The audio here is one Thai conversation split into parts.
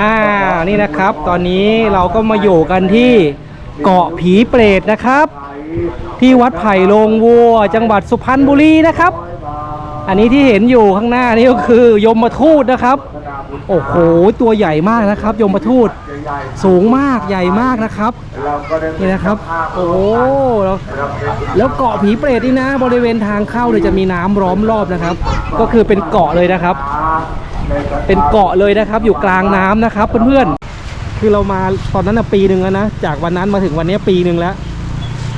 อ่านี่นะครับ ตอนนี้เราก็มาอยู่กันที่เกาะผีเปรตนะครับ ที่วัดไผ่โรงวัว จังหวัดสุพรรณบุรีนะครับ อันนี้ที่เห็นอยู่ข้างหน้านี่ก็คือยมทูตนะครับ โอ้โหตัวใหญ่มากนะครับ ยมทูตสูงมากใหญ่มากนะครับนี่นะครับ โอ้แล้วแล้วเกาะผีเปรตนี่นะ บริเวณทางเข้าเนี่ยจะมีน้ำล้อมรอบนะครับ ก็คือเป็นเกาะเลยนะครับ เป็นเกาะเลยนะครับ อยู่กลางน้ำนะครับเพื่อนๆคือเรามาตอนนั้นนะปีหนึ่งแล้วนะจากวันนั้นมาถึงวันนี้ปีหนึ่งแล้ว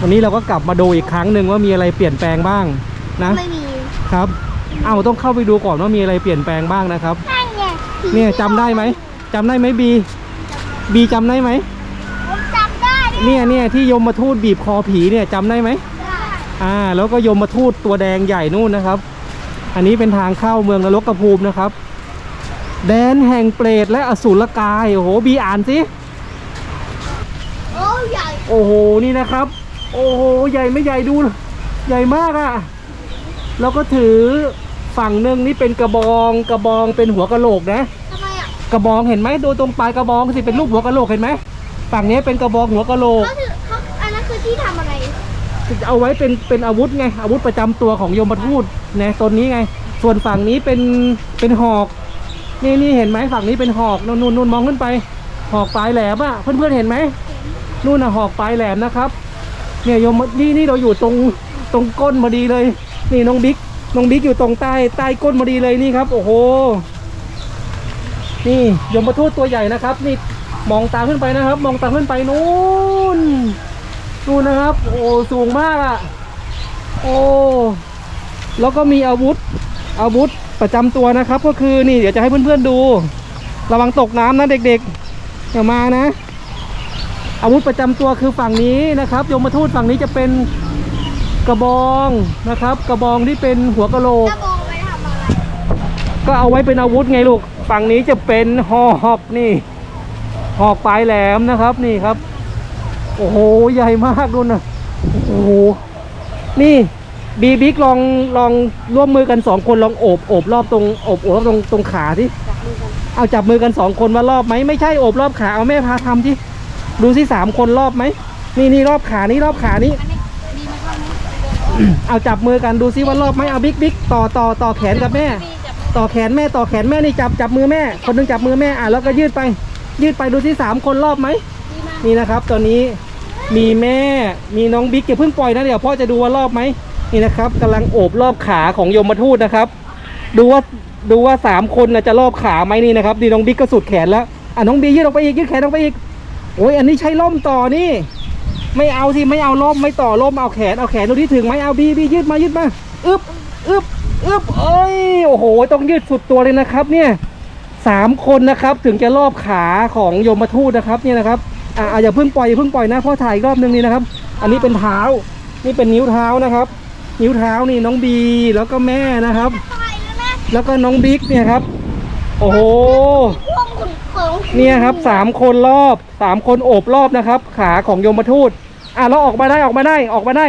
วันนี้เราก็กลับมาดูอีกครั้งหนึ่งว่ามีอะไรเปลี่ยนแปลงบ้างนะไม่มีครับเอาต้องเข้าไปดูก่อนว่ามีอะไรเปลี่ยนแปลงบ้างนะครับนั่นไงเนี่ยจำได้ไหมจำได้ไหมบีบีจำได้ไหมผมจำได้เนี่ยเนี่ยที่ยมมาทูตบีบคอผีเนี่ยจำได้ไหมอ่าแล้วก็ยมมาทูตตัวแดงใหญ่นู่นนะครับ อันนี้เป็นทางเข้าเมืองนรกกระภูมินะครับ แดนแห่งเปรตและอสูรกาย โอ้โห บีอ่านสิ โอ้ใหญ่โอ้โห นี่นะครับ โอ้โห ใหญ่ไม่ใหญ่ดู ใหญ่มากอะ่ะ แล้วก็ถือฝั่งหนึ่งนี่เป็นกระบอง กระบองเป็นหัวกะโหลกนะ ทำไมอะกระบองเห็นไหมดูตรงปลายกระบองสิเป็นรูปหัวกะโหลกเห็นไหม ฝั่งนี้เป็นกระบองหัวกะโหลก เขาถือเขาอันนั้นคือที่ทำอะไร เอาไว้เป็นเป็นอาวุธไง อาวุธประจำตัวของยมทูตนะตนนี้ไง ส่วนฝั่งนี้เป็นเป็นหอก นี่นี่เห็นไหมฝั่งนี้เป็นหอกนู่นนู่นมองขึ้นไป หอกปลายแหลมอะเพื่อนเพื่อนเห็นไหมนู่นน่ะหอกปลายแหลมนะครับเนี่ยโยมนี่นี่เราอยู่ตรงตรงก้นพอดีเลย นี่น้องบิ๊กน้องบิ๊กอยู่ตรงใต้ใต้ก้นพอดีเลยนี่ครับ โอ้โห นี่ยมทูตตัวใหญ่นะครับ นี่มองตาขึ้นไปนะครับ มองตาขึ้นไปนู้นนู่นนะครับ โอ้สูงมากอะ โอ้แล้วก็มีอาวุธอาวุธ ประจำตัวนะครับก็คือนี่เดี๋ยวจะให้เพื่อนๆดู ระวังตกน้ำนะเด็กๆอย่ามานะ อาวุธประจำตัวคือฝั่งนี้นะครับยมทูตฝั่งนี้จะเป็นกระบองนะครับ กระบองที่เป็นหัวกะโหลกถ้าบองไปทำอะไรก็เอาไว้เป็นอาวุธไงลูกฝั่งนี้จะเป็นหอกนี่หอกปลายแหลมนะครับนี่ครับ โอ้โหใหญ่มากดูนะโอ้โหนี่ บีบิ๊กลองลองร่วมมือกันสองคนลองโอบโอบรอบตรงโอบโอบรอบตรงตรงขาที่เอาจับมือกันสองคนว่ารอบไหมไม่ใช่โอบรอบขาเอาแม่พาทำที่ดูสิสามคนรอบไหมนี่นี่รอบขานี่รอบขานี่เอาจับมือกันดูซิว่ารอบไหมเอาบิ๊กบิ๊กต่อต่อต่อแขนกับแม่ ต่อแขนแม่ต่อแขนแม่นี่จับจับมือแม่ คนหนึงจับมือแม่อะแล้วก็ยืดไป ยืดไปดูที่สามคนรอบไหมนี่นะครับตอนนี้มีแม่มีน้องบิ๊กอย่าเพิ่งปล่อยนะเดี๋ยวพ่อจะดูว่ารอบไหม นี่นะครับกำลังโอบรอบขาของยมทูตนะครับ ดูว่าดูว่าสามคนนะจะรอบขาไหมนี่นะครับดีน้องบิ๊กก็สุดแขนแล้วอะน้องบียืดออกไปอีกยืดแขนออกไปอีกโอ้ยอันนี้ใช้ล่มต่อนี่ ไม่เอาสิไม่เอาล่มไม่ต่อล่มเอาแขนเอาแขนดูที่ถึงไหมเอาบีบียืดมายืดมาอึบอึบอึบเอ้ยโอ้โห ต้องยืดสุดตัวเลยนะครับ เนี่ยสามคนนะครับถึงจะรอบขาของโยมทูตนะครับเนี่ยนะครับอ่าอย่าเพิ่งปล่อยอย่าเพิ่งปล่อยนะพ่อถ่ายรอบนึงนี่นะครับ อันนี้เป็นเท้านี่เป็นนิ้วเท้านะครับ นิ้วเท้านี่น้องบีแล้วก็แม่นะครับไปแล้วนะแล้วก็น้องบิ๊กเนี่ยครับ โอ้โหพวกขุนของเนี่ยครับสามคนรอบสามคนโอบรอบนะครับ ขาของยมทูตอะเราออกมาได้ออกมาได้ออกมาได้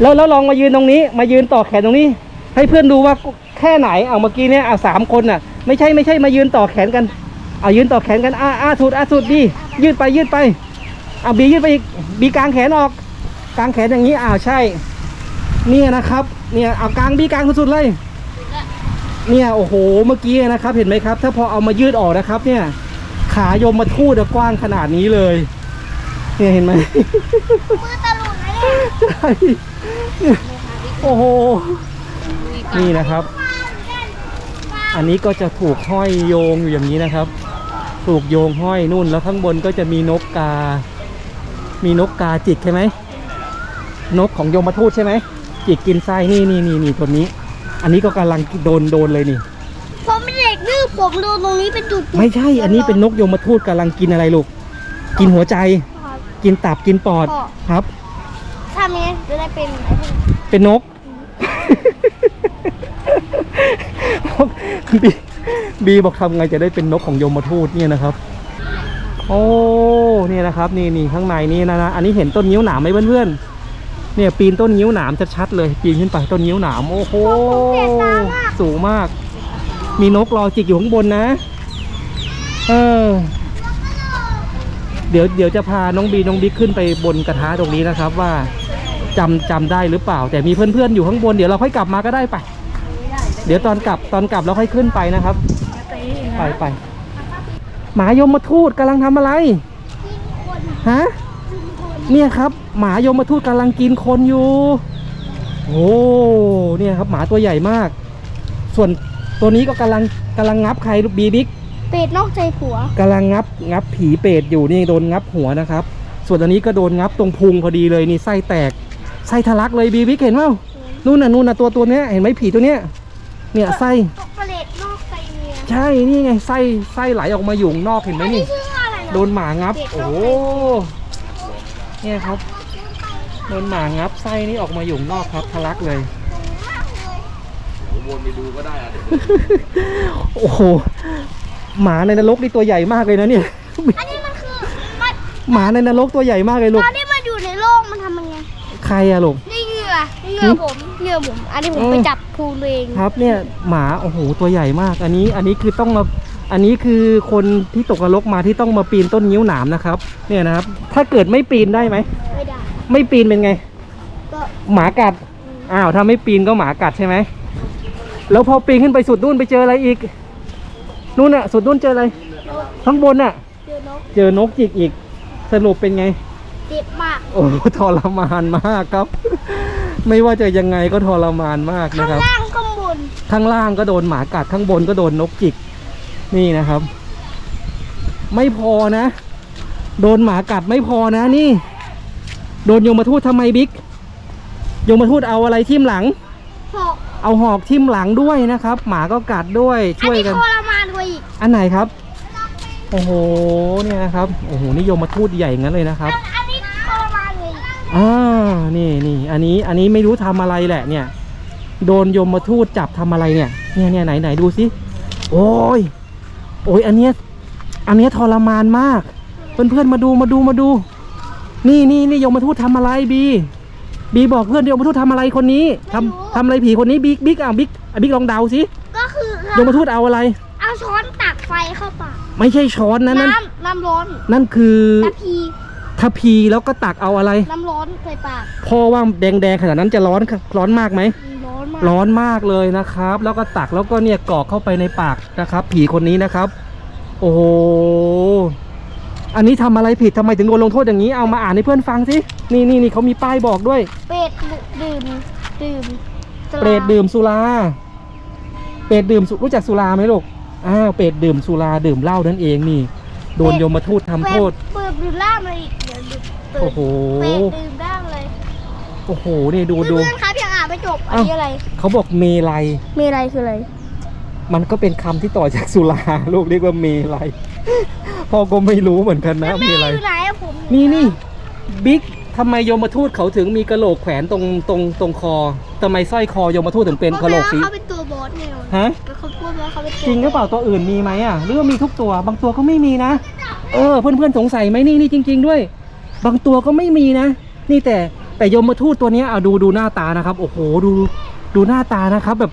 แล้วแล้วลองมายืนตรงนี้ มายืนต่อแขนตรงนี้ ให้เพื่อนดูว่าแค่ไหนเอาเมื่อกี้เนี่ยอะสามคนน่ะ ไม่ใช่ไม่ใช่มายืนต่อแขนกันเอายืนต่อแขนกันอะอะสุดอะสุดดียืดไปยืดไปเอาบียืดไปอีกบีกลางแขนออกกลางแขนอย่างนี้อ้าวใช่ เนี่ยนะครับ เนี่ยเอากลางบีกลางสุดๆเลย เนี่ยโอ้โหเมื่อกี้นะครับ เห็นไหมครับ ถ้าพอเอามายืดออกนะครับ เนี่ย ขายมมาทูดกว้างขนาดนี้เลย เนี่ยเห็นไหมมือตะลุนเลยใช่โอ้โหนี่นะครับ อันนี้ก็จะถูกห้อยโยงอยู่อย่างนี้นะครับ ถูกโยงห้อยนู่นแล้วข้างบนก็จะมีนกกา มีนกกาจิกใช่ไหมนกของโยมทูตใช่ไหม จิกกินไส้นี่นี่นี่นี่ตัวนี้ อันนี้ก็กำลังโดนโดนเลยนี่ ผมเป็นเด็กดื้อผมดูตรงนี้เป็นจุดๆไม่ใช่ อันนี้เป็นนกโยมทูตกำลังกินอะไรลูก กินหัวใจกินตับกินปอด ครับ ทำยังไงจะได้เป็นไอ้พวกเป็นนกบีบีบอกทำไงจะได้เป็นนกของโยมทูตเนี่ยนะครับ โอ้เนี่ยนะครับ นี่นี่ข้างในนี่นะนะอันนี้เห็นต้นนิ้วหนามไหมเพื่อนๆ เนี่ยปีนต้นนิ้วหนามชัดๆเลย ปีนขึ้นไปต้นนิ้วหนามโอ้โหสูงมาก มีนกรอจิกอยู่ข้างบนนะ เออ เดี๋ยวเดี๋ยวจะพาน้องบีน้องบิ๊กขึ้นไปบนกระทะตรงนี้นะครับว่าจำจำได้หรือเปล่า แต่มีเพื่อนๆอยู่ข้างบนเดี๋ยวเราค่อยกลับมาก็ได้ไป เดี๋ยวตอนกลับตอนกลับเราค่อยขึ้นไปนะครับ ไปไปหมายมมาทูตกำลังทำอะไรฮะ เนี่ยครับ หมายมมาทูตกำลังกินคนอยู่โอ้เนี่ยครับหมาตัวใหญ่มาก ส่วนตัวนี้ก็กำลังกำลังงับใครลูกบีบิ๊กเป็ดนอกใจผัวกำลังงับงับผีเปรตอยู่นี่โดนงับหัวนะครับ ส่วนอันนี้ก็โดนงับตรงพุงพอดีเลยนี่ไส้แตกไส้ทะลักเลยบีบิ๊กเห็นเปล่านู่นน่ะนู่นน่ะตัวตัวเนี้ยเห็นไหมผีตัวเนี้ยเนี่ยไส้เป็ดนอกใจเมียใช่นี่ไงไส้ไส้ไหลออกมาอยู่ข้างนอกเห็นไหมอันนี่นี้ชื่ออะไรนะโดนหมางับเป็ดนโอ้อกโหใจ เนี่ยครับโดนหมางับไส้นี่ออกมาอยู่ข้างนอกครับทะลักเลยวนไปดูก็ได้อะเดี๋ยวโอ้โหหมาในนรกนี่ตัวใหญ่มากเลยนะเนี่ย อันนี้มันคือมันหมาในนรกตัวใหญ่มากเลยลูตกอนที่มันอยู่ในโลกมันทำยังไงใครอะลูกนี่เหงื่ อเหงื่อผมเหงื่อผมอันนี้ผมเออไปจับภูเองครับเนี่ยหมาโอ้โหตัวใหญ่มาก อันนี้อันนี้คือต้องมาอันนี้คือคนที่ตกนรกมาที่ต้องมาปีนต้นงิ้วหนามนะครับ เนี่ยนะครับ ถ้าเกิดไม่ปีนได้ไหมไม่ได้ไม่ปีนเป็นไง ก็หมากัดอ้าวถ้าไม่ปีนก็หมากัดใช่ไหมแล้วพอปีนขึ้นไปสุดนู่นไปเจออะไรอีกนู่นน่ะสุดนู่นเจออะไรข้างบนน่ะเจอนกเจอนกจิกอีกสรุปเป็นไง เจ็บมาก โอ้โหทรมานมากครับ ไม่ว่าจะยังไงก็ทรมานมากข้านะงครับ ล่างข้างบนข้างล่างก็โดนหมากัดข้างบนก็โดนนกจิก นี่นะครับ ไม่พอนะ โดนหมากัดไม่พอนะนี่ โดนโยมทูตทำไมบิ๊กโยมทูตเอาอะไรทิ่มหลังหอกเอาหอกทิ่มหลังด้วยนะครับ หมาก็กัดด้วยอันช่วยนี้กัน ทรมานกว่าอีกอันไหนครับ โอ้โหเนี่ยนะครับโอ้โหนี่โยมทูตใหญ่อย่างนั้นเลยนะครับ อันอันนี้ทรมานกว่าอีก อ่า นี่นี่อันนี้อันนี้ไม่รู้ทำอะไรแหละเนี่ย โดนยมมาทูตจับทำอะไรเนี่ย เนี่ยเนี่ยไหนไหนดูสิโอ้ยโอ้ยอันเนี้ยอันเนี้ยทรมานมาก เพื่อนเพื่อนๆมาดูมาดูมาดู นี่นี่นี่ยมมาทูตทำอะไรบีบีบอกเพื่อนยมมาทูตทำอะไรคนนี้ทำทำอะไรผีคนนี้บิ๊กบิ๊กอะบิ๊กอะบิ๊กลองเดาสิก็คือยมมาทูตเอาอะไร เอาช้อนตักไฟเข้าปากไม่ใช่ช้อนนะนั่นน้ำน้ำร้อนนั่นคือตะพี ทัพพีแล้วก็ตักเอาอะไร น้ำร้อนใส่ปากพ่อว่าแดงแดงๆขนาดนั้นจะร้อนร้อนมากไหม ร้อนมากร้อนมากเลยนะครับ แล้วก็ตักแล้วก็เนี่ยกรอกเข้าไปในปากนะครับ ผีคนนี้นะครับ โอ้โหอันนี้ทำอะไรผิดทำไมถึงโดนลงโทษอย่างนี้เอามาอ่านให้เพื่อนฟังสินี่นี่นี่เขามีป้ายบอกด้วย เป็ดดื่มดื่มสุาเปรตดื่มสุรา เปรตดื่มสุรู้จักสุราไหมลูกอ้าวเปรตดื่มสุราดื่มเหล้านั่นเองนี่ โดนยมทูตทำโทษ เปิดดื่มล่ามเลยอีกเดี๋ยวดื่มเปิดโอ้โหเป็ดดื่มล่ามเลยโอ้โห นี่ดูดู เพื่อนๆครับยังอ่านไม่จบอันอ้าวนี้อะไร เขาบอกเมลัยมีอะไรคืออะไร มันก็เป็นคำที่ต่อจากสุราลูกเรียกว่าเมลัย พ่อก็ไม่รู้เหมือนกันนะแล้วเมแม่ลัย อยู่ไหนอะผมนี่นี่บิ๊กทำไมโยมทูตเขาถึงมีกระโหลกแขวนตรงตรงตรงคอทำไมสร้อยคอโยมทูตถึงเป็นกระโหลกสี เขาเป็นตัวบอสไงฮะ ก็เขาพูดว่าเขาเป็นตัวจริงหรือเปล่าตัวอื่นมีไหมอะหรือว่ามีทุกตัวบางตัวก็ไม่มีนะ เออ เพื่อนเพื่อนๆสงสัยไหมนี่นี่จริง ๆ ด้วย บางตัวก็ไม่มีนะ นี่แต่แต่โยมทูตตัวเนี้ยเอาดูดูหน้าตานะครับ โอ้โหดูดูหน้าตานะครับแบบ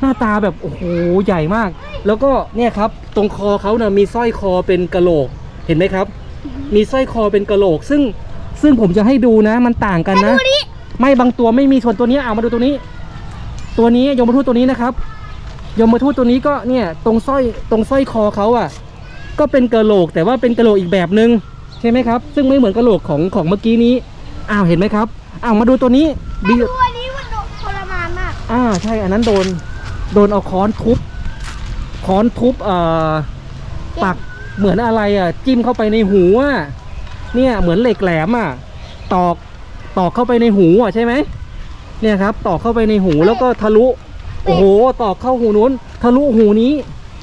หน้าตาแบบโอ้โหใหญ่มาก แล้วก็เนี่ยครับตรงคอเขาเนะ่ะมีสร้อยคอเป็นกระโหลกเห็นไหมครับ มีสร้อยคอเป็นกระโหลก ซึ่งซึ่งผมจะให้ดูนะ มันต่างกันนะดูดิไม่บางตัวไม่มีส่วนตัวนี้เอามาดูตัวนี้ ตัวนี้ยมทูตตัวนี้นะครับ ยมทูตตัวนี้ก็เนี่ยตรงสร้อยตรงสร้อยคอเขาอะ ก็เป็นกระโหลกแต่ว่าเป็นกระโหลกอีกแบบหนึ่ง ใช่ไหมครับ ซึ่งไม่เหมือนกระโหลกของของเมื่อกี้นี้ อ้าวเห็นไหมครับ อ้าวมาดูตัวนี้บีดูอันนี้มันโดนทรมานมากอ่าใช่อันนั้นโดนโดนเอาค้อนทุบค้อนทุบเอ่อปักเหมือนอะไรอะ จิ้มเข้าไปในหูอะเนี่ยเหมือนเหล็กแหลมอะ ตอกตอกเข้าไปในหูอะใช่ไหมเนี่ยครับ ตอกเข้าไปในหูแล้วก็ทะลุโอ้โหตอกเข้าหูนู้น ทะลุหูนี้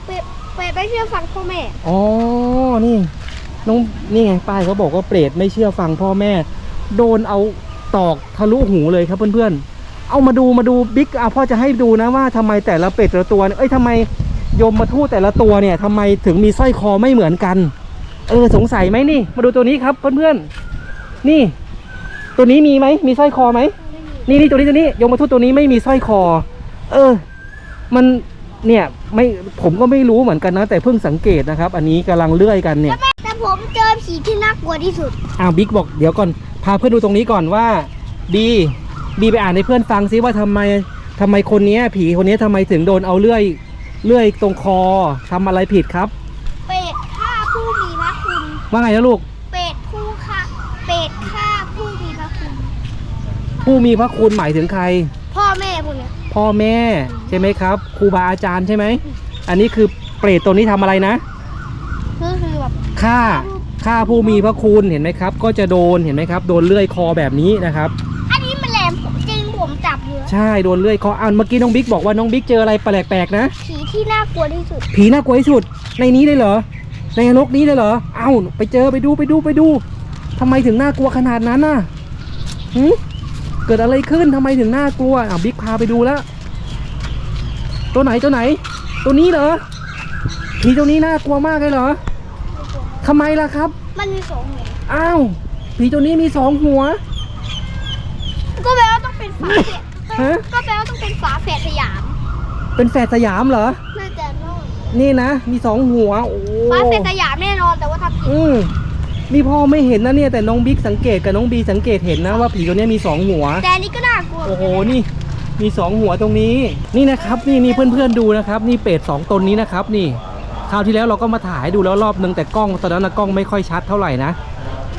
เป็ดเป็ดไม่เชื่อฟังพ่อแม่อ๋อนี่ น้องนี่ไงป้ายเขาบอกว่าเปรตไม่เชื่อฟังพ่อแม่ โดนเอาตอกทะลุหูเลยครับเพื่อนๆ เอามาดูมาดูบิ๊กเอาพ่อจะให้ดูนะว่าทำไมแต่ละเป็ดแต่ละตัวเอ้ยทำไมยมมาทูตแต่ละตัวเนี่ยทำไมถึงมีสร้อยคอไม่เหมือนกัน เออสงสัยไหมนี่ มาดูตัวนี้ครับเพื่อนๆ นี่ ตัวนี้มีไหมมีสร้อยคอไหมนี่นี่ตัวนี้ตัวนี้ยมมาทูตตัวนี้ไม่มีสร้อยคอ เออ มันเนี่ยไม่ผมก็ไม่รู้เหมือนกันนะ แต่เพิ่งสังเกตนะครับ อันนี้กำลังเลื่อยกันเนี่ย ผมเจอผีที่น่ากลัวที่สุด อ้าวบิ๊กบอกเดี๋ยวก่อนพาเพื่อนดูตรงนี้ก่อนว่าบีบีไปอ่านให้เพื่อนฟังซิว่าทำไมทำไมคนเนี้ยผีคนเนี้ยทำไมถึงโดนเอาเลื่อยเลื่อยตรงคอทำอะไรผิดครับ เป็ดฆ่าผู้มีพระคุณ ว่าไงนะลูก เป็ดผู้ฆ่าเป็ดฆ่าผู้มีพระคุณ ผู้มีพระคุณหมายถึงใคร พ่อแม่พวกเนี้ยพ่อแม่ใช่ไหมครับครูบาอาจารย์ใช่ไหม อันนี้คือเปรตตัวนี้ทำอะไรนะก็คือแบบ ฆ่าฆ่าผู้มีพระคุณเห็นไหมครับ ก็จะโดนเห็นไหมครับ โดนเลื่อยคอแบบนี้นะครับ อันนี้มันแหลมจริงผมจับเยอะใช่โดนเลื่อยคออ่านเมื่อกี้น้องบิ๊กบอกว่าน้องบิ๊กเจออะไรแปลกๆนะ ผีที่น่ากลัวที่สุด ผีน่ากลัวที่สุด ในนี้เลยเหรอ ในนรกนี้เลยเหรอ เอ้าไปเจอไปดูไปดูไปดูทำไมถึงน่ากลัวขนาดนั้นน่ะหืมเกิดอะไรขึ้นทำไมถึงน่ากลัวอะบิ๊กพาไปดูแล้ว ตัวไหนตัวไหน ตัวนี้เหรอผีตัวนี้น่ากลัวมากเลยเหรอ ทำไมล่ะครับ มันมีสองหัวอ้าว ผีตัวนี้มีสองหัว ก็แปลว่าต้องเป็นฝาแฝดฮะ ก็แปลว่าต้องเป็นฝาแฝดสยามเป็นแฝดสยามเหรอ น่าจะรอดนี่นะ มีสองหัว โอ้ฝาแฝดสยามแน่นอนแต่ว่าทำผิดอืมนี่พ่อไม่เห็นนะเนี่ยแต่น้องบิ๊กสังเกตกับน้องบีสังเกตเห็นนะว่าผีตัวเนี้ยมีสองหัว แต่อันนี้ก็น่ากลัวโอ้โห นี่ มีสองหัวตรงนี้ นี่นะครับ นี่นี่เพื่อนๆดูนะครับ นี่เป็ดสองตนนี้นะครับ นี่ คราวที่แล้วเราก็มาถ่ายให้ดูแล้วรอบนึงแต่กล้องตอนนั้นนะกล้องไม่ค่อยชัดเท่าไหร่นะ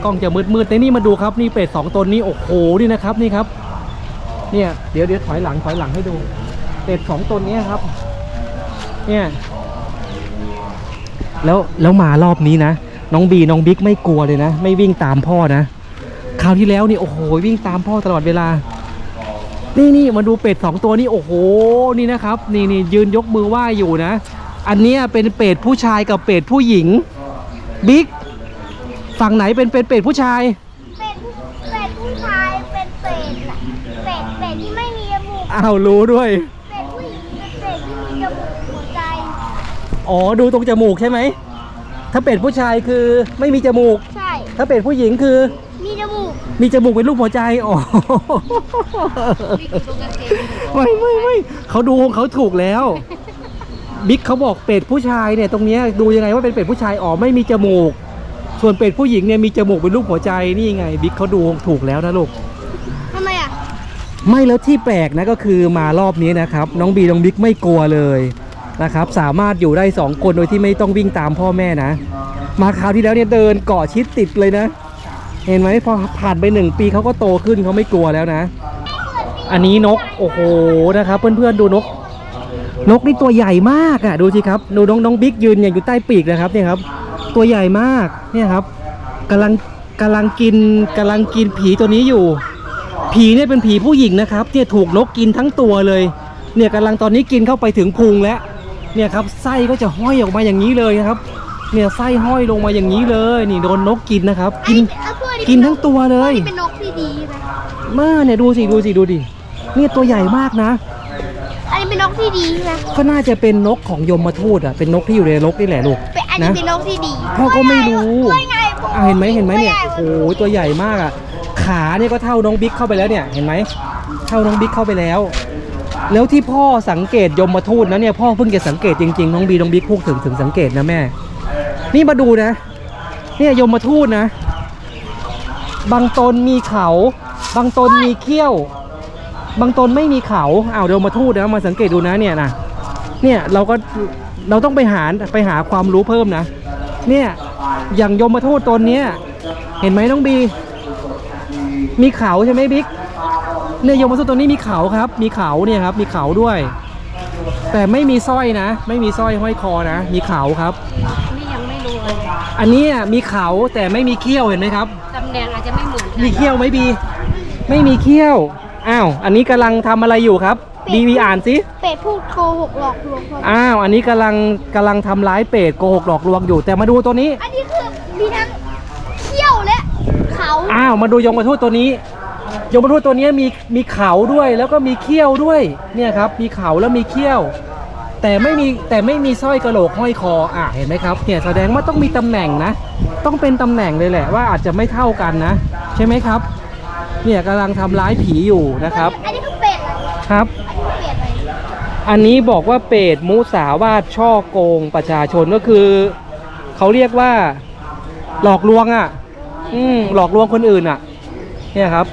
กล้องจะมืดๆแต่นี่มาดูครับนี่เป็ดสองตนนี้โอ้โหนี่นะครับนี่ครับ เนี่ยเดี๋ยวเดี๋ยวถอยหลังถอยหลังให้ดูเป็ดสองตนนี้ครับ เนี่ยแล้วแล้วมารอบนี้นะน้องบีน้องบิ๊กไม่กลัวเลยนะ ไม่วิ่งตามพ่อนะคราวที่แล้วนี่โอ้โหวิ่งตามพ่อตลอดเวลา นี่นี่มาดูเป็ดสองตัวนี่โอ้โหนี่นะครับ นี่นี่ยืนยกมือไหว้อยู่นะ อันเนี้ยเป็นเป็ดผู้ชายกับเป็ดผู้หญิง บิ๊ก ฝั่งไหนเป็นเป็นเป็ดผู้ชาย เป็ดผู้เป็ดผู้ชายเป็นเป็ดน่ะเป็ดเป็ดที่ไม่มีจมูกอ้าวรู้ด้วย เป็ดผู้หญิงเป็นเป็ดที่มีจมูกหัวใจอ๋อ ดูตรงจมูกใช่ไหม ถ้าเป็ดผู้ชายคือไม่มีจมูก ใช่ ถ้าเป็ดผู้หญิงคือ มีจมูกมีจมูกเป็นรูปหัวใจ อ๋อ ไม่ไม่ไม่เขาดูของเขาถูกแล้ว บิ๊กเขาบอกเป็ดผู้ชายเนี่ยตรงเนี้ยดูยังไงว่าเป็นเป็ดผู้ชายอ๋อไม่มีจมูก ส่วนเป็ดผู้หญิงเนี่ยมีจมูกเป็นรูปหัวใจนี่ไงบิ๊กเขาดูถูกแล้วนะลูก ทำไมอะ ไม่แล้วที่แปลกนะก็คือมารอบนี้นะครับ น้องบีน้องบิ๊กไม่กลัวเลยนะครับ สามารถอยู่ได้สองคนโดยที่ไม่ต้องวิ่งตามพ่อแม่นะ มาคราวที่แล้วเนี่ยเดินเกาะชิดติดเลยนะ เห็นไหมพอผ่านไปหนึ่งปีเขาก็โตขึ้นเขาไม่กลัวแล้วนะ อันนี้นกโอ้โหนะครับ เพื่อนๆดูนก นกนี่ตัวใหญ่มากอะดูสิครับดูน้องน้องบิ๊กยืนอย่างอยู่ใต้ปีกนะครับเนี่ยครับตัวใหญ่มากเนี่ยครับกำลังกำลังกินกำลังกินผีตัวนี้อยู่ ผีเนี่ยเป็นผีผู้หญิงนะครับเนี่ยถูกนกกินทั้งตัวเลยเนี่ยกำลังตอนนี้กินเข้าไปถึงพุงแล้วเนี่ยครับไส้ก็จะห้อยออกมาอย่างนี้เลยนะครับเนี่ยไส้ห้อยลงมาอย่างนี้เลยนี่โดนนกกินนะครับ กินเอาเพื่อนกินทั้งตัวเลยนี่เป็นนกที่ดีไหมมาเนี่ยดูสิดูสิดูดิเนี่ยตัวใหญ่มากนะอั นนี้เป็นนกที่ดีไหมก็น่าจะเป็นนกของยมทูตอะเป็นนกที่อยู่ในนรกนี่แหละลูกเป็นอันนี้นะเป็นนกที่ดีพ่อก็ไม่รู้ด้วยไงผมอะเห็นไหมเห็นไหมเนี่ยตัวโอ้ใหญ่โหตัวใหญ่มากอะขาเนี่ยก็เท่าน้องบิ๊กเข้าไปแล้วเนี่ยเห็นไหมเท่าน้องบิ๊กเข้าไปแล้ว แล้วที่พ่อสังเกตยมทูตนะเนี่ยพ่อเพิ่งจะสังเกตจริงๆน้องบีน้องบิ๊กพูดถึงถึงสังเกตนะแม่ นี่มาดูนะ เนี่ยยมทูตนะ บางตนมีเขา บางตนมีเขี้ยว บางตนไม่มีเขาอ้าวเดี๋ยวมาทูตนะมาสังเกตดูนะเนี่ยนะเนี่ยเราก็เราต้องไปหาไปหาความรู้เพิ่มนะ เนี่ยอย่างยมทูตตนเนี้ยเห็นไหมน้องบี มีเขาใช่ไหมบิ๊กเนี่ยยมทูตตัวนี้มีเขาครับ มีเขาเนี่ยครับ มีเขาด้วย แต่ไม่มีสร้อยนะ ไม่มีสร้อยห้อยคอนะ มีเขาครับนี่ยังไม่รู้เลยอันเนี้ยมีเขาแต่ไม่มีเขี้ยวเห็นไหมครับตำแหน่งอาจจะไม่เหมือนกันมีเขี้ยวไหมบี ไม่มีเขี้ยว อ้าว อันนี้กำลังทำอะไรอยู่ครับบีบีอ่านสิ เป็ดพูดโกหกหลอกลวงพ่ออ้าว อันนี้กำลังกำลังทำร้ายเป็ดโกหกหลอกลวงอยู่ แต่มาดูตัวนี้ อันนี้คือมีทั้งเขี้ยวและเขาอ้าว มาดูยมทูตตัวนี้ ยมทูตตัวนี้มีมีเขาด้วยแล้วก็มีเขี้ยวด้วย เนี่ยครับ มีเขาแล้วมีเขี้ยว แต่ไม่มีแต่ไม่มีสร้อยกระโหลกห้อยคอ อะเห็นไหมครับ เนี่ยแสดงว่าต้องมีตำแหน่งนะ ต้องเป็นตำแหน่งเลยแหละว่าอาจจะไม่เท่ากันนะ ใช่ไหมครับ เนี่ยกำลังทำร้ายผีอยู่นะครับ อันนี้คือเป็ดเหรอครับอันนี้คือเป็ดอะไรฮอันนี้บอกว่าเปรตมุสาวาทช่อโกงประชาชนก็คือ เขาเรียกว่า หลอกลวงอะ่ะ อืมหลอกลวงคนอื่นอะ่ะ เนี่ยครับ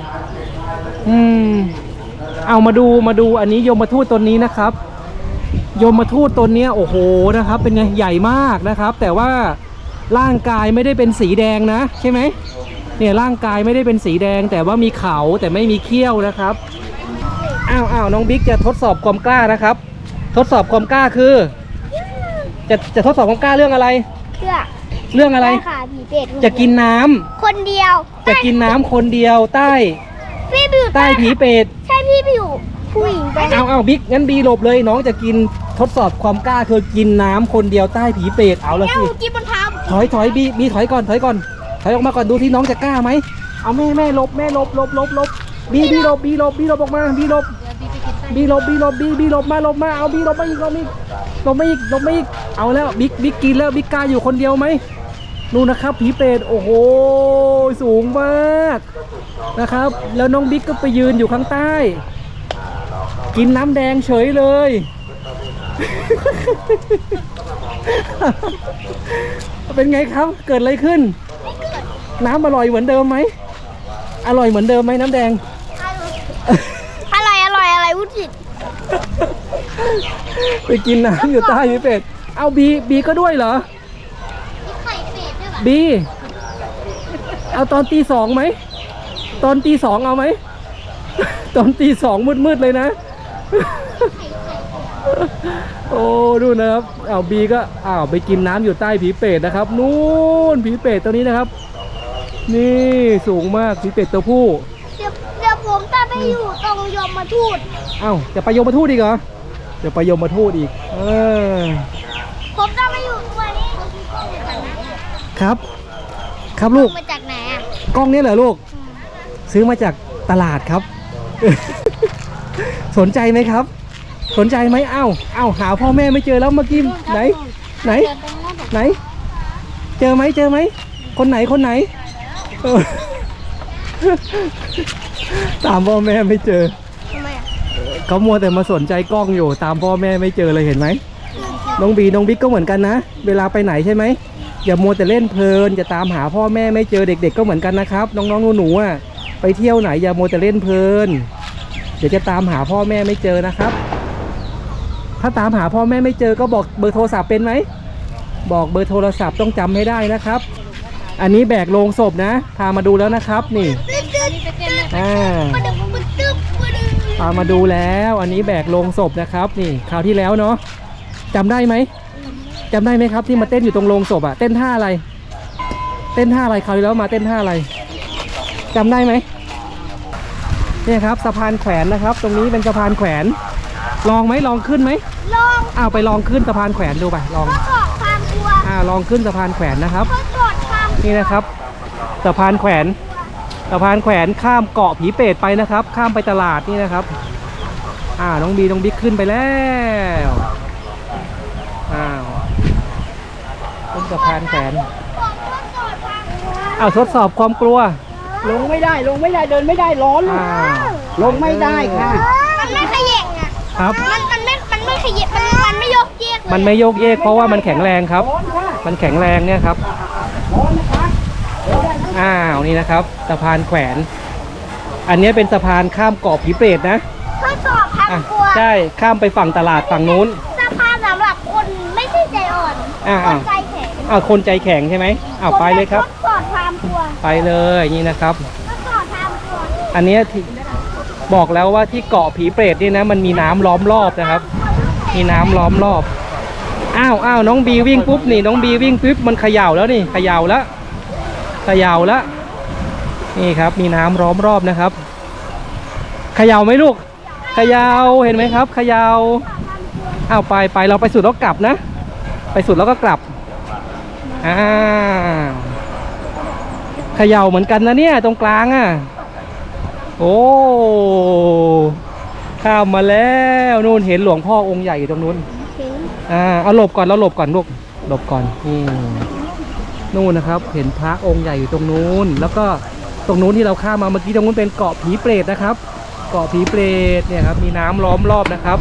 อืม เอามาดูมาดูอันนี้ยมทูตตนนี้นะครับ ยมทูตตนเนี้ยโอ้โหนะครับ เป็นไงใหญ่มากนะครับ แต่ว่าร่างกายไม่ได้เป็นสีแดงนะ ใช่ไหม เนี่ยร่างกายไม่ได้เป็นสีแดง แต่ว่ามีเขาแต่ไม่มีเขี้ยวนะครับอ้าวอ้าวน้องบิ๊กจะทดสอบความกล้านะครับ ทดสอบความกล้าคือ จะจะทดสอบความกล้าเรื่องอะไร เชื่อเรื่องอะไรด้ค่ะผีเป็ดจะกินน้ำคนเดียวจะกินน้ำคนเดียวใต้พี่บิวใต้ผีเปรตใช่พี่บิวผู้หญิงไปเอาเอาบิ๊กงั้นบีหลบเลยน้องจะกินทดสอบความกล้าคือกินน้ำคนเดียวใต้ผีเปรตเอาละแก้วสิ กินบนเท้า ถอยถอยบีบีถอยก่อนถอยก่อน ถอยออกมาก่อนดูที่น้องจะกล้าไหม เอาแม่แม่หลบแม่หลบหลบหลบหลบบีบีหลบบีหลบบีหลบออกมาบีหลบบีหลบบีหลบบีบีหลบมาหลบมาเอาบีหลบมาอีกหลบมาอีกหลบมาอีกหลบมาอีกเอาแล้วบิ๊กบิ๊กกินแล้วบิ๊กกล้าอยู่คนเดียวไหมนู่นนะครับผีเปรตโอ้โหสูงมากนะครับ แล้วน้องบิ๊กก็ไปยืนอยู่ข้างใต้ กินน้ำแดงเฉยเลยเป็นไงครับเกิดอะไรขึ้น น้ำอร่อยเหมือนเดิมไหม อร่อยเหมือนเดิมไหมน้ำแดงอร่อยอร่อยอะไรพูดผิดไปกินน้ำอยู่ใต้พี่เป็ด เอาบีบีก็ด้วยเหรอ ไข่เป็ดด้วยป่ะบี เอาตอนตีสองไหม ตอนตีสองเอาไหม ตอนตีสองมืดๆเลยนะ โอ้ดูนะครับเอาบีก็อ้าวไปกินน้ำอยู่ใต้ผีเป็ดนะครับ นู่นผีเป็ดตัวนี้นะครับ นี่สูงมากผีเป็ดตัวผู้เดี๋ยวเดี๋ยวผมจะไปอยู่ตรงยมมาทูตเอ้าจะไปยมทูตอีกเหรอเดี๋ยวไปยมทูตอีก เออ ผมจะไปอยู่ตัวนี้ครับ ครับลูกมาจากไหนอะกล้องนี้เหรอลูก ซื้อมาจากตลาดครับ สนใจไหมครับ สนใจไหมเอ้าเอ้าหาพ่อแม่ไม่เจอแล้วเมื่อกี้ไหน ไหนเดินไปโน่นไหน เจอไหมเจอไหมคนไหนคนไหนเออ ตามพ่อแม่ไม่เจอ ทำไมอะเขามัวแต่มาสนใจกล้องอยู่ ตามพ่อแม่ไม่เจอเลยเห็นไหม น้องบีน้องบิ๊กก็เหมือนกันนะ เวลาไปไหนใช่ไหม อย่ามัวแต่เล่นเพลินจะตามหาพ่อแม่ไม่เจอเด็ก ๆ ก็เหมือนกันนะครับ น้องๆหนูๆอะไปเที่ยวไหนอย่ามัวแต่เล่นเพลิน เดี๋ยวจะตามหาพ่อแม่ไม่เจอนะครับ ถ้าตามหาพ่อแม่ไม่เจอก็บอกเบอร์โทรศัพท์เป็นไหม บอกเบอร์โทรศัพท์ต้องจำให้ได้นะครับ อันนี้แบกโลงศพนะ พามาดูแล้วนะครับนี่ตึ๊ดตึ๊ดตึ๊ดอ่าปะดึงปะตึ๊บปะดึงพามาดูแล้ว อันนี้แบกโลงศพนะครับนี่คราวที่แล้วเนาะจำได้ไหมจำได้ไหมครับที่มาเต้นอยู่ตรงโลงศพอะเต้นท่าอะไร เต้นท่าอะไรคราวที่แล้วมาเต้นท่าอะไรจำได้ไหมเนี่ยครับสะพานแขวนนะครับ ตรงนี้เป็นสะพานแขวน ลองไหมลองขึ้นไหมลองอ้าวไปลองขึ้นสะพานแขวนดูไปลองทดสอบความกลัวอ่าลองขึ้นสะพานแขวนนะครับ นี่นะครับสะพานแขวนสะพานแขวนข้ามเกาะผีเปรตไปนะครับ ข้ามไปตลาดนี่นะครับ อ่าน้องบีน้องบิ๊กขึ้นไปแล้วอ้าวขึ้นสะพานแขวนบอกทดสอบความกลัวอ้าวทดสอบความกลัว ลงไม่ได้ลงไม่ได้เดินไม่ได้ร้อนลูกอ้าวลงไม่ได้ค่ะ มันไม่ขย่งอะครับ มันมันไม่ มันไม่ขยับมันมันไม่ยกเยกเลยมันไม่โยกเยกเพราะว่ามันแข็งแรงครับร้อนค่ะมันแข็งแรงเนี่ยครับร้ อนนะคะอ้าวนี่นะครับสะพานแขวน อันนี้เป็นสะพานข้ามเกาะผีเปรตนะทดสอบความอะกลัวใช่ข้ามไปฝั่งตลาดฝั่งนู้นสะพานสำหรับคนไม่ใช่ใจอ่อนอ่าคอ่านใจแข็งอ้าวคนใจแข็งใช่ไหมอ้าวไปเลยครับทดสอบความกลัวไปเลยนี่นะครับทดสอบความกลัวอันเนี้ยที่บอกแล้วว่าที่เกาะผีเปรตนี่นะ มันมีน้ำล้อมรอบนะครับ มีน้ำล้อมรอบ อ้าวอ้าวน้องบีวิ่งปุ๊บนี่น้องบีวิ่งปุ๊บมันเขย่าแล้วนี่เขย่าแล้วเขย่าแล้วนี่ครับมีน้ำล้อมรอบนะครับเขย่าไหมลูกเขย่าเห็นไหมครับเขย่าอ้าวไปไปเราไปสุดแล้วกลับนะ ไปสุดแล้วก็กลับอ้าเขย่าเหมือนกันนะเนี่ยตรงกลางอะโอ้ข้ามมาแล้วนู่นเห็นหลวงพ่อองค์ใหญ่อยู่ตรงนู้น อ่าเอาหลบก่อนเราหลบก่อนลูกหลบก่อนนี่นู่นนะครับ เห็นพระองค์ใหญ่อยู่ตรงนู้น แล้วก็ตรงนู้นที่เราข้ามมาเมื่อกี้ตรงนู้นเป็นเกาะผีเปรตนะครับ เกาะผีเปรตเนี่ยครับมีน้ำล้อมรอบนะครับ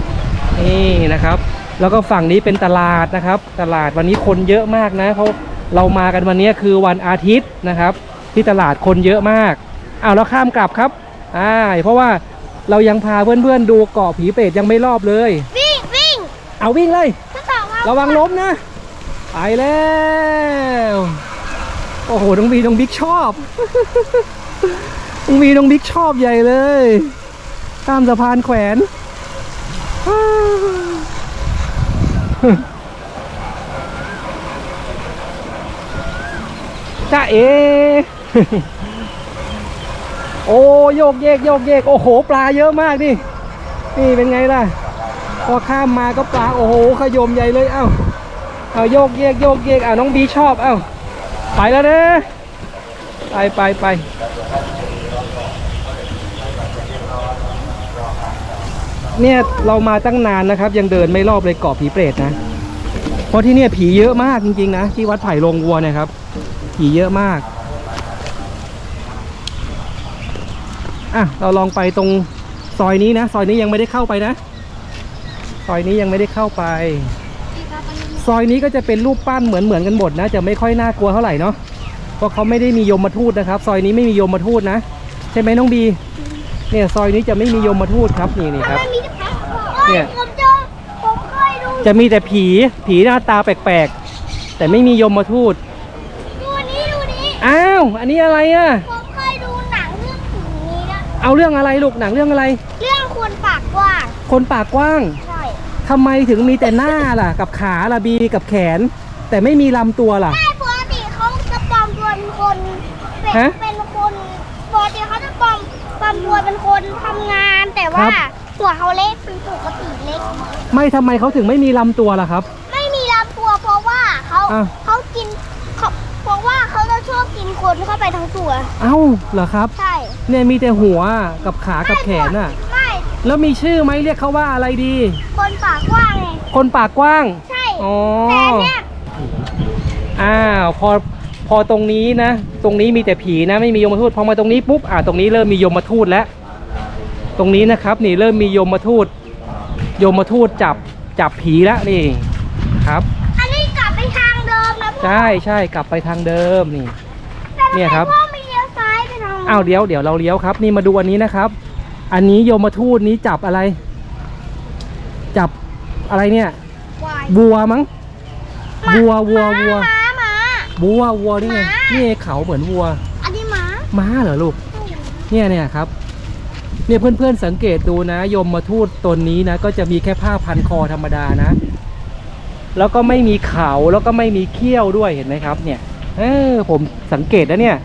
นี่นี่นะครับ แล้วก็ฝั่งนี้เป็นตลาดนะครับ ตลาดวันนี้คนเยอะมากนะเพราะเรามากันวันนี้คือวันอาทิตย์นะครับ ที่ตลาดคนเยอะมากอ้าวแล้วข้ามกลับครับอ่าเพราะว่าเรายังพาเพื่อนๆดูเกาะผีเปรตยังไม่รอบเลย วิ่งวิ่งเอาวิ่งเลยจะต่อมา ระวังล้มนะ ไปแล้ว โอ้โหน้องบีน้องบิ๊กชอบน้องบีน้องบิ๊กชอบใหญ่เลยข้ามสะพานแขวนจ้าเอโอ้โยกเยกโยกเยกโอ้โห ปลาเยอะมากนี่ นี่เป็นไงล่ะ พอข้ามมาก็ปลาโอ้โหขยมใหญ่เลยเอ้าเอาโยกเยกโยกเยกอ่าน้องบีชอบเอ้าไปแล้วนะไปไปไปเนี่ยเรามาตั้งนานนะครับ ยังเดินไม่รอบเลยเกาะผีเปรตนะ เพราะที่เนี่ยผีเยอะมากจริงๆนะ ที่วัดไผ่โรงวัวนะครับ ผีเยอะมากอะเราลองไปตรงซอยนี้นะ ซอยนี้ยังไม่ได้เข้าไปนะ ซอยนี้ยังไม่ได้เข้าไป ซอยนี้ก็จะเป็นรูปปั้นเหมือนเหมือนกันหมดนะ จะไม่ค่อยน่ากลัวเท่าไหร่เนาะเพราะเขาไม่ได้มียมมาทูตนะครับ ซอยนี้ไม่มียมมาทูตนะ ใช่ไหมน้องบี เนี่ยซอยนี้จะไม่มียมมาทูตครับนี่นี่ครับทำไมมีแต่แพ้เนี่เนี่ยยผมเจอผมเคยดูจะมีแต่ผีผีหน้าตาแปลกๆ แต่ไม่มียมมาทูตดูนี้ดูนี้อ้าวอันนี้อะไรอะ่ะผมเคยดูหนังเรื่องผีนี้นะเอาเรื่องอะไรลูกหนังเรื่องอะไร เรื่องคนปากกว้าง คนปากกว้างใช่ ทำไมถึงมีแต่หน้าล่ะ กับขาล่ะบีกับแขน แต่ไม่มีลำตัวล่ะ ใช่ปกติเขาจะปลอมตัวเป็นคนเป็นฮะเป็นคนปกติเขาจะปลอมปลอมตัวเป็นคนทำงาน แต่ว่าครับ หัวเขาเล็กเป็นปกติเล็ก ไม่ทำไมเขาถึงไม่มีลำตัวล่ะครับ ไม่มีลำตัวเพราะว่าเขาอะ เขากินเขาเพราะว่าเขาจะชอบกินคนเข้าไปทั้งตัว เอ้าเหรอครับ ใช่เนี่ยมีแต่หัวกับขากับแขนน่ะไม่ แล้วมีชื่อไหมเรียกเขาว่าอะไรดี คนปากกว้างไงคนปากกว้าง ใช่อ๋อ แต่เนี่ยอ้าวพอพอตรงนี้นะ ตรงนี้มีแต่ผีนะไม่มียมทูตพอมาตรงนี้ปุ๊บอ่าตรงนี้เริ่มมียมทูตแล้ว ตรงนี้นะครับ นี่เริ่มมียมทูตยมทูตจับจับผีแล้วนี่ครับ อันนี้กลับไปทางเดิมนะพ่อใช่ใช่กลับไปทางเดิมนี่ แต่ทำไมเนี่ยครับ พ่อไม่เลี้ยวซ้ายไปทางอ้าวเดี๋ยวเดี๋ยวเราเลี้ยวครับ นี่มาดูอันนี้นะครับ อันนี้โยมทูตนี้จับอะไร จับอะไรเนี่ย วายวัวมั้งวัววัววัว ม้าม้าวัววัวนี่ไง ม้านี่ นี่ไงเขาเหมือนวัว อันนี้ม้าม้าเหรอลูก เนี่ยเนี่ยครับ เนี่ยเพื่อนๆสังเกตดูนะโยมมาทูตตนนี้นะ ก็จะมีแค่ผ้าพันคอธรรมดานะ แล้วก็ไม่มีเขาแล้วก็ไม่มีเขี้ยวด้วยเห็นไหมครับ เนี่ย เออผมสังเกตนะเนี่ย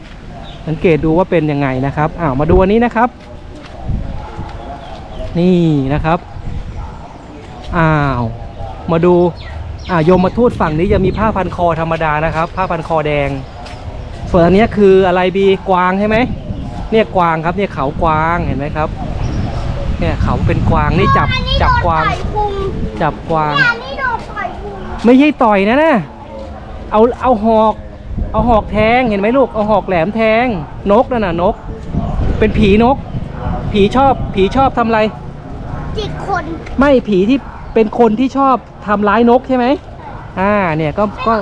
สังเกตดูว่าเป็นยังไงนะครับอ้าวมาดูอันนี้นะครับ นี่นะครับ อ้าว มาดูอ่าโยมมาทูตฝั่งนี้จะมีผ้าพันคอธรรมดานะครับ ผ้าพันคอแดง ส่วนอันเนี้ยคืออะไรบีกวางใช่ไหมเนี่ยกวางครับเนี่ยเขากวางเห็นไหมครับ เนี่ยเขาเป็นกวางนี่จับอันนี้จับโดนกวางต่อยพุงจับกวางอันนี้โดนต่อยพุงไม่ใช่ต่อยนะนะเอาเอาหอก เอาหอกแทงเห็นไหมลูกเอาหอกแหลมแทงนกนั่นน่ะนก เป็นผีนก ผีชอบผีชอบทำอะไร จิกคนไม่ผีที่เป็นคนที่ชอบทำร้ายนกใช่ไหมอ่าเนี่ยก็ก็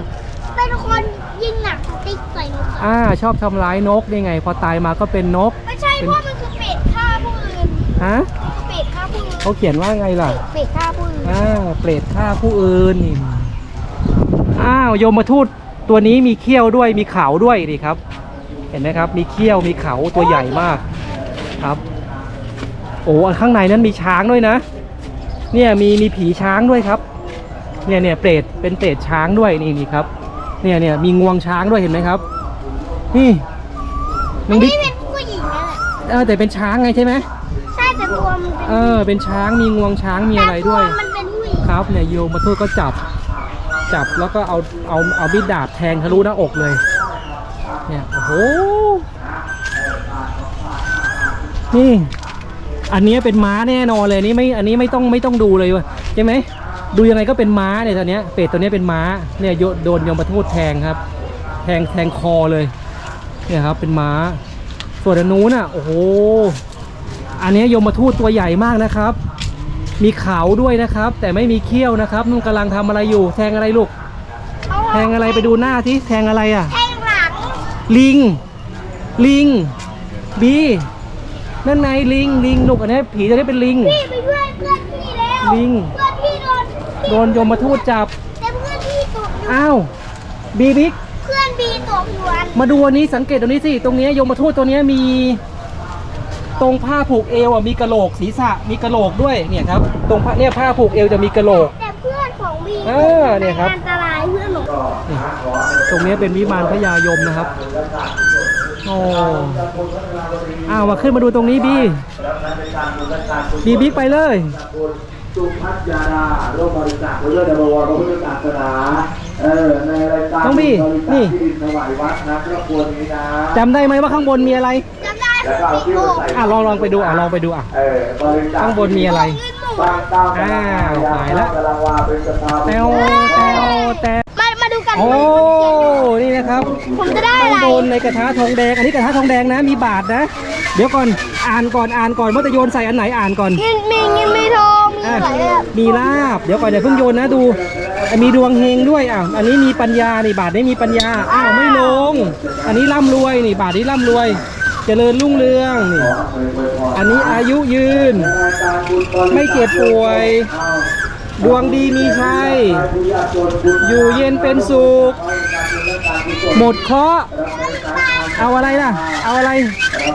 เป็นคนยิงหนักสติ๊กใส่นกอ่าชอบทำร้ายนกนี่ไง พอตายมาก็เป็นนกไม่ใช่เป็นเพราะมันคือเป็ดฆ่าผู้อื่นฮะเป็ดฆ่าผู้อื่นเขาเขียนว่าไงล่ะเป็ดฆ่าผู้อื่นอ่าเปรตฆ่าผู้อื่นนี่อ้าวโยมทูตตัวนี้มีเขี้ยวด้วยมีเขาด้วยนี่ครับ เห็นไหมครับ มีเขี้ยวมีเขาตัวใหญ่มากครับ โอ้อันข้างในนั้นมีช้างด้วยนะ เนี่ยมีมีผีช้างด้วยครับ เนี่ยเนี่ยเปรตเป็นเปรตช้างด้วยนี่นี่ครับ เนี่ยเนี่ยมีงวงช้างด้วยเห็นไหมครับ นี่น้อัอนงบิ๊นี้กเป็นผู้หญิงนั่นแหละเออแต่เป็นช้างไงใช่ไหมใช่แต่ตัวมันเป็นเออเป็นช้างมีงวงช้างมีอะไรด้วย แต่ตัวมันเป็นผู้หญิงครับเนี่ยโยมมาทูตก็จับจับแล้วก็เอาเอาเอามีดดาบแทงทะลุหน้าอกเลย เนี่ยโอ้โหนี่ อันเนี้ยเป็นม้าแน่นอนเลยนี่ไม่อันนี้ไม่ต้องไม่ต้องดูเลยว่ะใช่ไหมดูยังไงก็เป็นม้าเนี่ยตอนเนี้ยเป็ดตัวเนี้ยเป็นม้าเนี่ยโยโดนโยมมาทูตแทงครับ แทงแทงคอเลยเนี่ยครับเป็นม้า ส่วนอันนู้นอะโอ้โหอันเนี้ยโยมมาทูตตัวใหญ่มากนะครับ มีเขาด้วยนะครับ แต่ไม่มีเขี้ยวนะครับนุ่นกำลังทำอะไรอยู่ แทงอะไรลูก แทงอะไรไปดูหน้าที่แทงอะไรอะแทงหลังลิง ลิงบี นั่นไงลิงลิงลูกอันนี้ผีจะได้เป็นลิง พี่ไปเพื่อนเพื่อนพี่แล้วลิง เพื่อนพี่โดนโดนยมมาทูตจับ แต่เพื่อนพี่ตกอยู่อ้าวบีบิ๊กเพื่อนบีตกอยู่อันมาดูอันนี้สังเกตตรงนี้สิ ตรงเนี้ยยมทูตตัวเนี้ยมี ตรงผ้าผูกเอวอะมีกระโหลกศีรษะมีกระโหลกด้วยเนี่ยครับ ตรงผ้าเนี่ยผ้าผูกเอวจะมีกระโหลก แต่เพื่อนของบีเออเนี่ยครับ อันตรายเพื่อนหนูนี่ตรงเนี้ยเป็นวิมานพญายมนะครับ โอ้อ้าวมาขึ้นมาดูตรงนี้บีบีบิ๊กไปเลยสุพัฒยาดาร่วมบริจาคเพื่อในบวรพระพุทธศาสนาเออในรายการน้องบี้บริจาคนี่ที่ดินถวายวัดนะครอบครัวนี้นะจำได้ไหมว่าข้างบนมีอะไรจำได้แล้วก็เอาพี่ที่โกมาใส่อะลองลองไปดูอะลองไปดูอะเออบริจาคข้างบนมีอะไรสร้างเต้าอ้าวหายละกำลังวาเป็นสภาแตวแตวแตวมามาดูกัน โอ้นี่นะครับผมจะได้ข้างอะไรบนในกระทะทองแดง อันนี้กระทะทองแดงนะมีบาทนะ เดี๋ยวก่อนอ่านก่อนอ่านก่อนว่าจะโยนใส่อันไหนอ่านก่อนมีมีเงินมีทองมีอะอะไรอะมีลาบ เดี๋ยวก่อนอย่าเพิ่งโยนนะดูอะมีดวงเฮงด้วยอะอันนี้มีปัญญานี่บาทนี้มีปัญญาอ้าวไม่ลง อันนี้ร่ำรวยนี่บาทนี้ร่ำรวย เจริญรุ่งเรืองนี่อันนี้อายุยืน ไม่เจ็บป่วย ดวงดีมีชัย อยู่เย็นเป็นสุข หมดเคราะห์เอาอะไรล่ะ เอาอะไร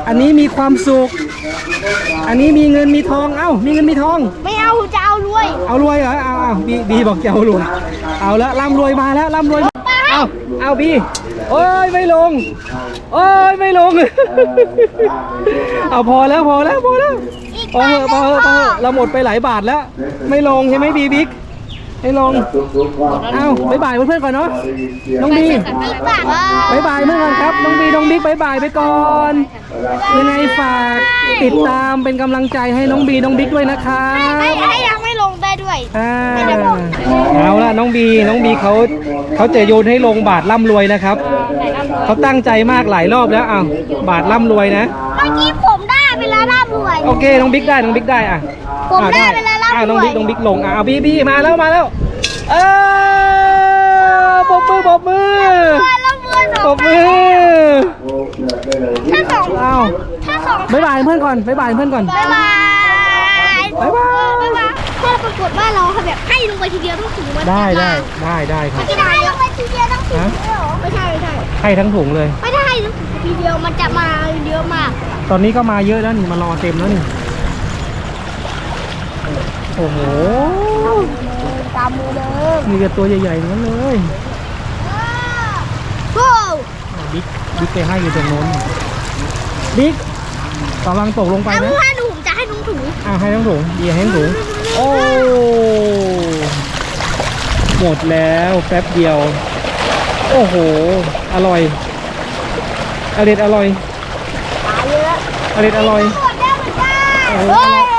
อันนี้มีความสุข อันนี้มีเงินมีทอง เอ้า มีเงินมีทอง ไม่เอาจะเอารวยเอารวยเหรอ เอาเอาบีบีบอกจะเอารวย เอาละร่ำรวยมาแล้วร่ำรวยมาเอาเอาบีโอ้ยไม่ลง โอ้ยไม่ลง เอาพอแล้วพอแล้วพอแล้วอีก พอเหอะพอเหอะพอเหอะเราหมดไปหลายบาทแล้ว ไม่ลงใช่ไหมบีบิ๊กไม่ลง เอ้าบ๊ายบายเพื่อนๆก่อนเนาะ น้องบีอีกบาทว่าบายบายเพื่อนก่อนครับ น้องบีน้องบิ๊กบายบายไปก่อน ยังไงฝากติดตามเป็นกำลังใจให้น้องบีน้องบิ๊กด้วยนะครับให้ให้ยังไม่ลงได้ด้วยอ่าเอาละน้องบีน้องบีเขาเขาจะโยนให้ลงบาทร่ำรวยนะครับ เขาตั้งใจมากหลายรอบแล้วอ้าวบาทร่ำรวยนะ เมื่อกี้ผม โอเคน้องบิ๊กได้น้องบิ๊กได้อะผมอะได้เวลาร่ำรวยอะน้องบิ๊กน้องบิ๊กลงอะเอาบีบีมาแล้วมาแล้วเออปรบมือปรบมือร่ำรวยสปรองบมือถ้าสองอ้าวถ้าสองบายบายเพื่อนก่อนบายบายเพื่อนก่อน บ๊ายบายบ๊ายบาย บ๊ายบายถ้าปรากฏว่าเราแบบให้ลงไปทีเดียวต้องถึงวันได้ได้ได้ได้ครับไม่ได้ลงไปทีเดียวต้องถึงเลยเหรอไม่ใช่ไม่ใช่ ให้ทั้งถุงเลย ไม่ได้ให้ทีเดียวมันจะมาเยอะมาก ตอนนี้ก็มาเยอะแล้วนี่มารอเต็มแล้วนี่โอ้โหตามมือเลยมีแต่ตัวใหญ่ๆทั้งนั้นเลยโอ้บิ๊กบิ๊กไปให้อยู่ตรงโน้นบิ๊กกำลังตกลงไปเอานะให้หนูผมจะให้ลุงถุงอะให้ทั้งถุงเดียวให้ทั้งถุงโอ้หมดแล้วแป๊บเดียว โอ้โห อร่อยอร่อยอร่อยตายเยอะอร่อยอร่อยหมดแล้วเหมือนกันโอ้โหเฮ้ย